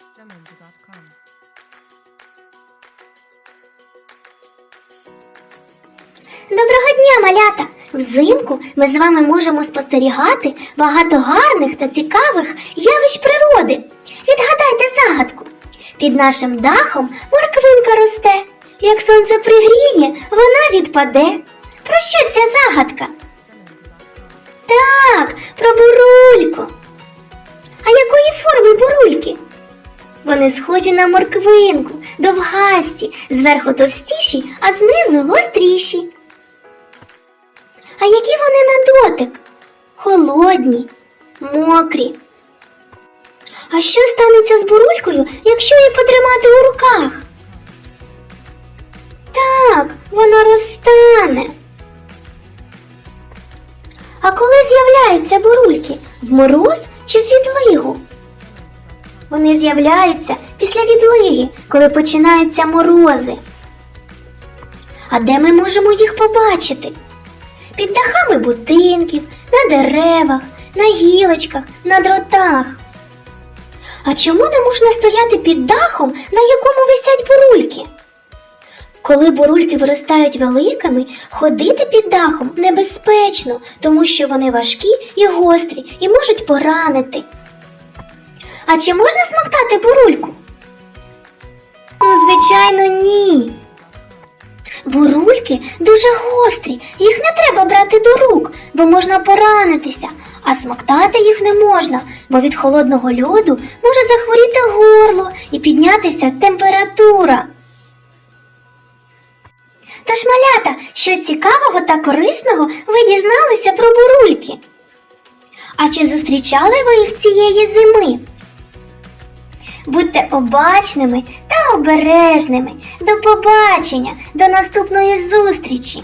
Jamendo.com. Доброго дня, малята! Взимку ми з вами можемо спостерігати багато гарних та цікавих явищ природи. Відгадайте загадку. Під нашим дахом морквинка росте. Як сонце пригріє, вона відпаде. Про що ця загадка? Так, про бурульку. А якої форми бурульки? Вони схожі на морквинку, довгасті, зверху товстіші, а знизу гостріші. А які вони на дотик? Холодні, мокрі. А що станеться з бурулькою, якщо її потримати у руках? Так, вона розтане. А коли з'являються бурульки? В мороз чи в відлигу? Вони з'являються після відлиги, коли починаються морози. А де ми можемо їх побачити? Під дахами будинків, на деревах, на гілочках, на дротах. А чому не можна стояти під дахом, на якому висять бурульки? Коли бурульки виростають великими, ходити під дахом небезпечно, тому що вони важкі і гострі і можуть поранити. А чи можна смоктати бурульку? Ну, звичайно, ні. Бурульки дуже гострі, їх не треба брати до рук, бо можна поранитися, а смоктати їх не можна, бо від холодного льоду може захворіти горло і піднятися температура. Тож, малята, що цікавого та корисного ви дізналися про бурульки? А чи зустрічали ви їх цієї зими? Будьте обачними та обережними. До побачення, до наступної зустрічі!